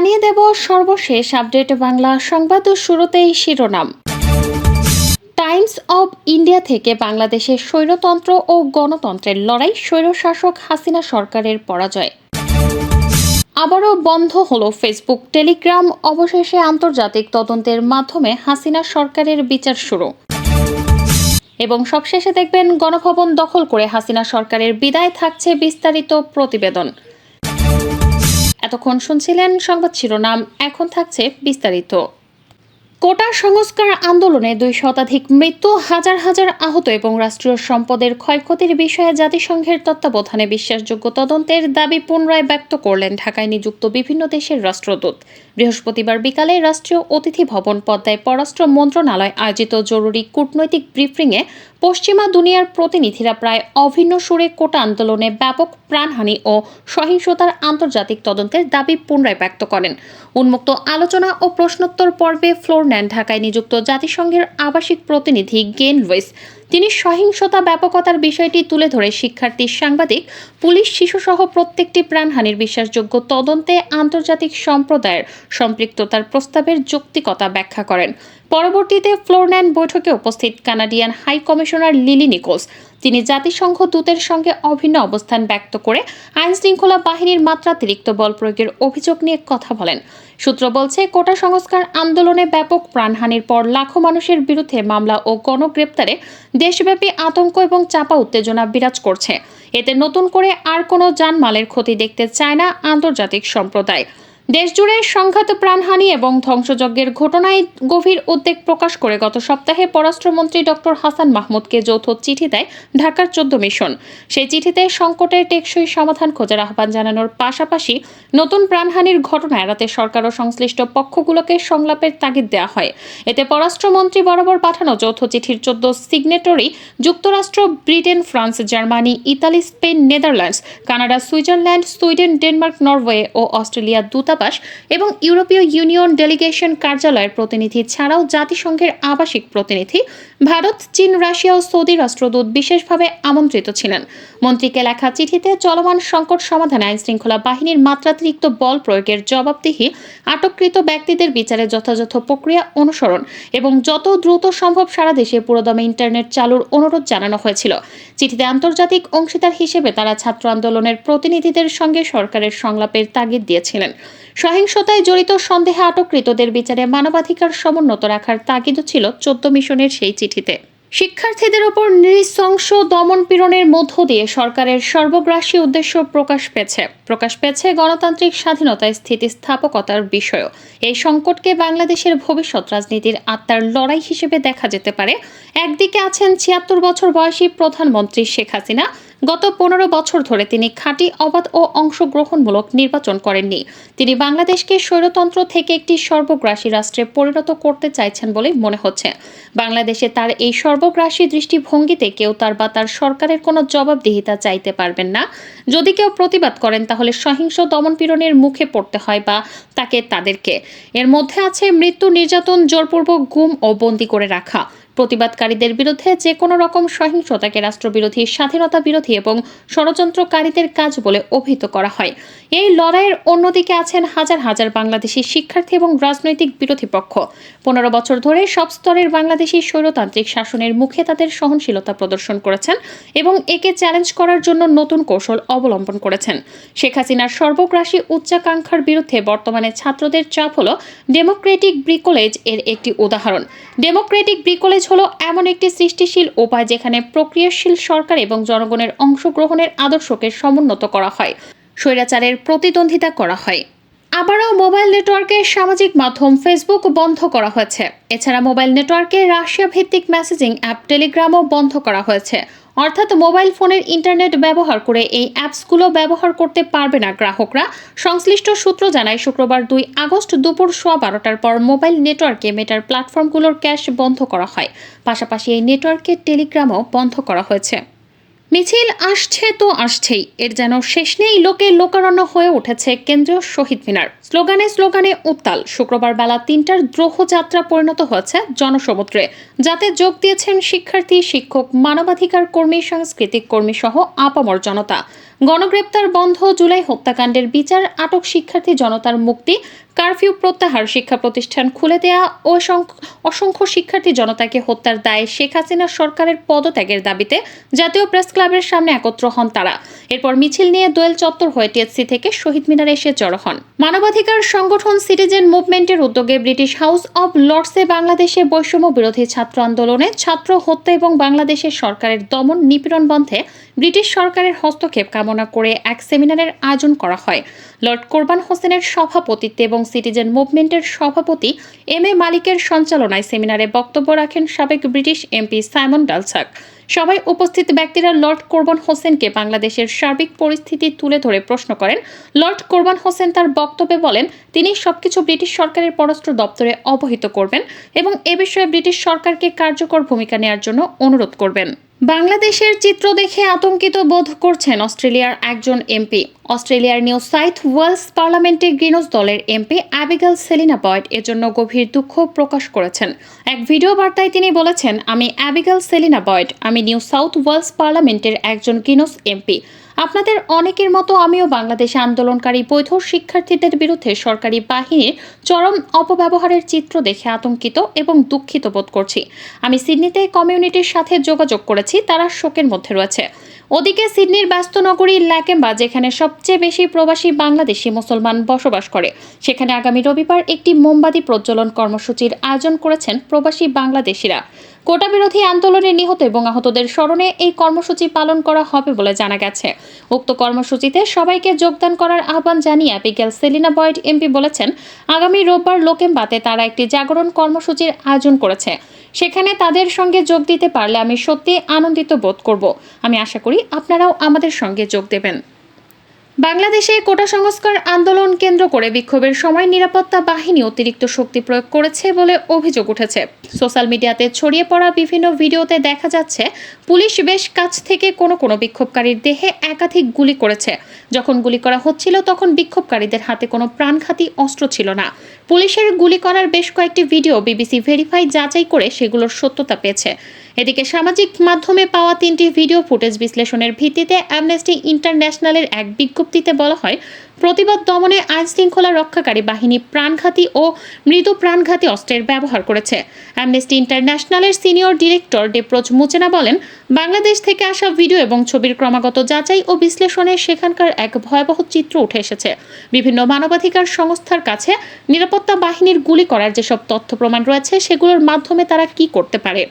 জানিয়ে দেব সর্বশেষ আপডেট বাংলা সংবাদ শুরুতেই শিরোনাম। টাইমস অব ইন্ডিয়া থেকে বাংলাদেশের স্বৈরতন্ত্র ও গণতন্ত্রের লড়াই স্বৈরশাসক হাসিনা সরকারের পরাজয়। আবারও বন্ধ হলো ফেসবুক, টেলিগ্রাম, অবশেষে আন্তর্জাতিক তদন্তের মাধ্যমে হাসিনা সরকারের বিচার শুরু। এবং সবশেষে দেখবেন গণভবন দখল করে হাসিনা সরকারের বিদায় থাকছে বিস্তারিত প্রতিবেদন। এতক্ষণ শুনছিলেন সংবাদ শিরোনাম, এখন থাকছে বিস্তারিত। কোটা সংস্কার আন্দোলনে দুই শতাধিক মৃত্যু হাজার হাজার আহত এবং রাষ্ট্রীয় সম্পদের ক্ষয়ক্ষতির বিষয়ে জাতিসংঘের তত্ত্বাবধানে বিশ্বাসযোগ্য তদন্তের দাবি পুনরায় ব্যক্ত করলেন ঢাকায় নিযুক্ত বিভিন্ন দেশের রাষ্ট্রদূত। বৃহস্পতিবার বিকালে রাষ্ট্রীয় অতিথি ভবন পদ্মায় পররাষ্ট্র মন্ত্রণালয় আয়োজিত জরুরি কূটনৈতিক ব্রিফিংয়ে পশ্চিমা দুনিয়ার প্রতিনিধিরা প্রায় অভিন্ন সুরে কোটা আন্দোলনে ব্যাপক প্রাণহানি ও সহিংসতার আন্তর্জাতিক তদন্তের দাবি পুনরায় ব্যক্ত করেন। উন্মুক্ত আলোচনা ও প্রশ্নোত্তর পর্বে ফ্লোর নেন ঢাকায় নিযুক্ত জাতিসংঘের আবাসিক প্রতিনিধি গেন লুইস, তিনি সহিংসতা ব্যাপকতার বিষয়টি তুলে ধরে শিক্ষার্থী, সাংবাদিক, পুলিশ শিশুসহ প্রত্যেকটি প্রাণহানির বিশ্বাসযোগ্য তদন্তে আন্তর্জাতিক সম্প্রদায়ের সম্পৃক্ততার প্রস্তাবের যৌক্তিকতা ব্যাখ্যা করেন। পরবর্তীতে ফ্লোরন্যান বৈঠকে উপস্থিত Canadian high commissioner Lilly Nichols তিনি জাতিসংঘ দূতের সঙ্গে অভিন্ন অবস্থান ব্যক্ত করে আইন শৃঙ্খলা বাহিনীর মাত্রাতিরিক্ত বল প্রয়োগের অভিযোগ নিয়ে কথা বলেন। সূত্র বলছে, কোটা সংস্কার আন্দোলনে ব্যাপক প্রাণহানির পর লাখো মানুষের বিরুদ্ধে মামলা ও গণগ্রেপ্তারে দেশব্যাপী আতঙ্ক এবং চাপা উত্তেজনা বিরাজ করছে। এতে নতুন করে আর কোনো জানমালের ক্ষতি দেখতে চায় না আন্তর্জাতিক সম্প্রদায়। দেশজুড়ে সংঘাত, প্রাণহানি এবং ধ্বংসযজ্ঞের ঘটনায় গভীর উদ্বেগ প্রকাশ করে গত সপ্তাহে পররাষ্ট্রমন্ত্রী ডক্টর হাসান মাহমুদকে যৌথ চিঠি দেয় ঢাকার চোদ্দ মিশন। সেই চিঠিতে সংকটের টেকসই সমাধান খোঁজার আহ্বান জানানোর পাশাপাশি নতুন প্রাণহানির ঘটনা এড়াতে সরকার ও সংশ্লিষ্ট পক্ষগুলোকে সংলাপের তাগিদ দেওয়া হয়। এতে পররাষ্ট্রমন্ত্রী বরাবর পাঠানো যৌথ চিঠির চোদ্দ সিগনেটরি যুক্তরাষ্ট্র, Britain, France, Germany, Italy, Spain, Netherlands, Canada, Switzerland, Sweden, Denmark, Norway ও অস্ট্রেলিয়া দূতাবাস এবং ইউরোপীয় ইউনিয়ন ডেলিগেশন কার্যালয়ের প্রতিনিধি ছাড়াও জাতিসংঘের আবাসিক প্রতিনিধি ভারত, চীন, রাশিয়া ও সৌদি রাষ্ট্রদূত বিশেষভাবে আমন্ত্রিত ছিলেন। মন্ত্রীকে লেখা চিঠিতে চলমান সংকট সমাধানে আইন শৃঙ্খলা বাহিনীর মাত্রাতিরিক্ত বল প্রয়োগের জবাবদিহি, আটককৃত ব্যক্তিদের বিচারে যথাযথ প্রক্রিয়া অনুসরণ এবং যত দ্রুত সম্ভব সারা দেশে পুরোদমে ইন্টারনেট চালুর অনুরোধ জানানো হয়েছিল। চিঠিতে আন্তর্জাতিক অংশীদার হিসেবে তারা ছাত্র আন্দোলনের প্রতিনিধিদের সঙ্গে সরকারের সংলাপের তাগিদ দিয়েছিলেন। সহিংসতায় জড়িত সন্দেহে আটককৃতদের বিচারে মানবাধিকার সমুন্নত রাখার তাগিদও ছিল চোদ্দ মিশনের সেই চিঠিতে। শিক্ষার্থীদের ওপর নৃশংস দমন পীড়নের মধ্য দিয়ে সরকারের সর্বগ্রাসী উদ্দেশ্য প্রকাশ পেয়েছে। প্রকাশ পেয়েছে গণতান্ত্রিক স্বাধীনতায় স্থিতিস্থাপকতার বিষয়ও। এই সংকটকে বাংলাদেশের ভবিষ্যৎ রাজনীতির আত্মার লড়াই হিসেবে দেখা যেতে পারে। একদিকে আছেন ছিয়াত্তর বছর বয়সী প্রধানমন্ত্রী শেখ হাসিনা গত পনেরো বছর ধরে তিনি খাঁটি অবাধ ও অংশগ্রহণমূলক নির্বাচন করেননি। তিনি বাংলাদেশকে স্বৈরতন্ত্র থেকে একটি সর্বগ্রাসী রাষ্ট্রে পরিণত করতে চাইছেন বলে মনে হচ্ছে। বাংলাদেশে তার এই সর্বগ্রাসী দৃষ্টিভঙ্গিতে কেউ তার বা তার সরকারের কোনো জবাবদিহিতা চাইতে পারবেন না। যদি কেউ প্রতিবাদ করেন, তাহলে সহিংস দমনপীড়নের মুখে পড়তে হয় বা তাকে তাদেরকে। এর মধ্যে আছে মৃত্যু, নির্যাতন, জোরপূর্বক গুম ও বন্দি করে রাখা। প্রতিবাদকারীদের বিরুদ্ধে যে কোনো রকম সহিংসতাকে রাষ্ট্রবিরোধী স্বাধীনতা বিরোধী এবং ষড়যন্ত্রকারীদের কাজ বলে অভিহিত করা হয়। এই লড়াইয়ের অন্যদিকে আছেন হাজার হাজার বাংলাদেশি শিক্ষার্থী এবং রাজনৈতিক বিরোধী পক্ষ। পনেরো বছর ধরে সব স্তরের বাংলাদেশি স্বৈরতান্ত্রিক শাসনের মুখে তাদের সহনশীলতা প্রদর্শন করেছেন এবং একে চ্যালেঞ্জ করার জন্য নতুন কৌশল অবলম্বন করেছেন। শেখ হাসিনার সর্বগ্রাসী উচ্চাকাঙ্ক্ষার বিরুদ্ধে বর্তমানে ছাত্রদের চাপ হল ডেমোক্রেটিক ব্রিকলেজ এর একটি উদাহরণ। ডেমোক্রেটিক ব্রিকলেজ হলো এমন একটি সৃষ্টিশীল উপায় যেখানে প্রক্রিয়াশীল সরকার এবং জনগণের অংশগ্রহণের আদর্শকে সমুন্নত করা হয়, স্বৈরাচারের প্রতিদ্বন্দ্বিতা করা হয়। আবারও মোবাইল নেটওয়ার্কের সামাজিক মাধ্যম ফেসবুক বন্ধ করা হয়েছে। এছাড়া মোবাইল নেটওয়ার্কে রাশিয়া ভিত্তিক মেসেজিং অ্যাপ টেলিগ্রামও বন্ধ করা হয়েছে। অর্থাৎ মোবাইল ফোনের ইন্টারনেট ব্যবহার করে এই অ্যাপসগুলো ব্যবহার করতে পারবে না গ্রাহকরা। সংশ্লিষ্ট সূত্র জানায়, শুক্রবার দুই আগস্ট দুপুর সোয়া বারোটার পর মোবাইল নেটওয়ার্কে মেটার প্ল্যাটফর্মগুলোর ক্যাশ বন্ধ করা হয়। পাশাপাশি এই নেটওয়ার্কের টেলিগ্রামও বন্ধ করা হয়েছে। মিছিল আসছে তো আসছেই। এর যেন শেষ নেই লোকে লোকারণ্য হয়ে উঠেছে কেন্দ্রীয় শহীদ মিনার। স্লোগানে স্লোগানে উত্তাল। শুক্রবার বেলা তিনটার দ্রোহ যাত্রা পরিণত হয়েছে জনসমুদ্রে, যাতে যোগ দিয়েছেন শিক্ষার্থী, শিক্ষক, মানবাধিকার কর্মী, সাংস্কৃতিক কর্মী সহ আপামর জনতা। গণগ্রেপ্তার বন্ধ, জুলাই হত্যাকাণ্ডের বিচার, আটক শিক্ষার্থী জনতার মুক্তি, কারফিউ প্রত্যাহার, শিক্ষা প্রতিষ্ঠান খুলে দেয়া ও অসংখ্য শিক্ষার্থী জনতাকে হত্যার দায়ে শেখ হাসিনা সরকারের পদত্যাগের দাবিতে জাতীয় প্রেস ক্লাবের সামনে একত্র হন তারা। এরপর মিছিল নিয়ে দোয়েল চত্বর হয়ে টিএসসি থেকে শহীদ মিনারে এসে জড়ো হন। মানবাধিকার সংগঠন সিটিজেন মুভমেন্টের উদ্যোগে ব্রিটিশ হাউস অব লর্ডসে বাংলাদেশে বৈষম্য বিরোধী ছাত্র আন্দোলনে ছাত্র হত্যা এবং বাংলাদেশের সরকারের দমন নিপীড়ন বন্ধে ব্রিটিশ সরকারের হস্তক্ষেপ কামনা করে এক সেমিনারের আয়োজন করা হয়। লর্ড কোরবান হোসেনের সভাপতিত্বে এবং সিটিজেন মুভমেন্টের সভাপতি এম এ মালিকের সঞ্চালনায় সেমিনারে বক্তব্য রাখেন সাবেক ব্রিটিশ এমপি সাইমন ডালসাক সবাই উপস্থিত ব্যক্তিরা লর্ড কোরবান হোসেনকে বাংলাদেশের সার্বিক পরিস্থিতি তুলে ধরে প্রশ্ন করেন। লর্ড কোরবান হোসেন তার বক্তব্যে বলেন, তিনি সবকিছু ব্রিটিশ সরকারের পররাষ্ট্র দপ্তরে অবহিত করবেন এবং এ বিষয়ে ব্রিটিশ সরকারকে কার্যকর ভূমিকা নেওয়ার জন্য অনুরোধ করবেন। বাংলাদেশের চিত্র দেখে আতঙ্কিত বোধ করছেন অস্ট্রেলিয়ার একজন এমপি। অস্ট্রেলিয়ার নিউ সাউথ ওয়েলস পার্লামেন্টে গ্রিনস দলের এমপি অ্যাবিগাল সেলিনা এর জন্য গভীর দুঃখ প্রকাশ করেছেন। এক ভিডিও বার্তায় তিনি বলেছেন, আমি অ্যাবিগাল সেলিনা বয়েড আমি নিউ সাউথ ওয়েলস পার্লামেন্টের একজন গ্রিনস এমপি। আপনাদের অনেকের মতো আমিও বাংলাদেশে আন্দোলনকারী বৈধ শিক্ষার্থীদের বিরুদ্ধে সরকারি বাহিনীর চরম অপব্যবহারের চিত্র দেখে আতঙ্কিত এবং দুঃখিত বোধ করছি। আমি সিডনিতে কমিউনিটির সাথে যোগাযোগ করেছি, তারা শোকের মধ্যে রয়েছে। ওদিকে সিডনির ব্যস্ত নগরী ল্যাকেম্বা, যেখানে সবচেয়ে বেশি প্রবাসী বাংলাদেশি মুসলমান বসবাস করে। সেখানে আগামী রবিবার একটি মোমবাতি প্রজ্বলন কর্মসূচির আয়োজন করেছেন প্রবাসী বাংলাদেশিরা। কোটা বিরোধী আন্দোলনে নিহত এবং আহতদের স্মরণে এই কর্মসূচি পালন করা হবে বলে জানা গেছে। উক্ত কর্মসূচিতে সবাইকে যোগদান করার আহ্বান জানিয়ে অ্যাপিক্যাল সেলিনা বয়েড, এমপি বলেছেন, আগামী রোববার লোকেম্বাতে তারা একটি জাগরণ কর্মসূচির আয়োজন করেছে। সেখানে তাদের সঙ্গে যোগ দিতে পারলে আমি সত্যি আনন্দিত বোধ করব। আমি আশা করি আপনারাও আমাদের সঙ্গে যোগ দেবেন। বাংলাদেশে কোটা সংস্কার আন্দোলন কেন্দ্র করে বিক্ষোভের সময় নিরাপত্তা বাহিনী অতিরিক্ত শক্তি প্রয়োগ করেছে বলে অভিযোগ উঠেছে। সোশ্যাল মিডিয়াতে ছড়িয়ে পড়া বিভিন্ন ভিডিওতে দেখা যাচ্ছে, পুলিশ বেশ কাছ থেকে কোনো কোনো বিক্ষোভকারীর দেহে একাধিক গুলি করেছে। যখন গুলি করা হচ্ছিল তখন বিক্ষোভকারীদের হাতে কোনো প্রাণঘাতী অস্ত্র ছিল না। পুলিশের গুলি করার বেশ কয়েকটি ভিডিও বিবিসি ভেরিফাই যাচাই করে সেগুলোর সত্যতা পেয়েছে। এদিকে সামাজিক মাধ্যমে পাওয়া তিনটি ভিডিও ফুটেজ বিশ্লেষণের ভিত্তিতে অ্যামনেস্টি ইন্টারন্যাশনালের এক বিজ্ঞপ্তিতে বলা হয়, প্রতিবাদ দমনে আইন শৃঙ্খলা রক্ষাকারী বাহিনী প্রাণঘাতী ও মৃদু প্রাণঘাতী অস্ত্রের ব্যবহার করেছে। অ্যামনেস্টি ইন্টারন্যাশনালের সিনিয়র ডিরেক্টর ডেপ্রোজ মুচেনা বলেন, বাংলাদেশ থেকে আসা ভিডিও এবং ছবির ক্রমাগত যাচাই ও বিশ্লেষণে সেখানকার এক ভয়াবহ চিত্র উঠে এসেছে। বিভিন্ন মানবাধিকার সংস্থার কাছে নিরাপত্তা বাহিনীর গুলি করার যেসব তথ্য প্রমাণ রয়েছে, সেগুলোর মাধ্যমে তারা কি করতে পারে?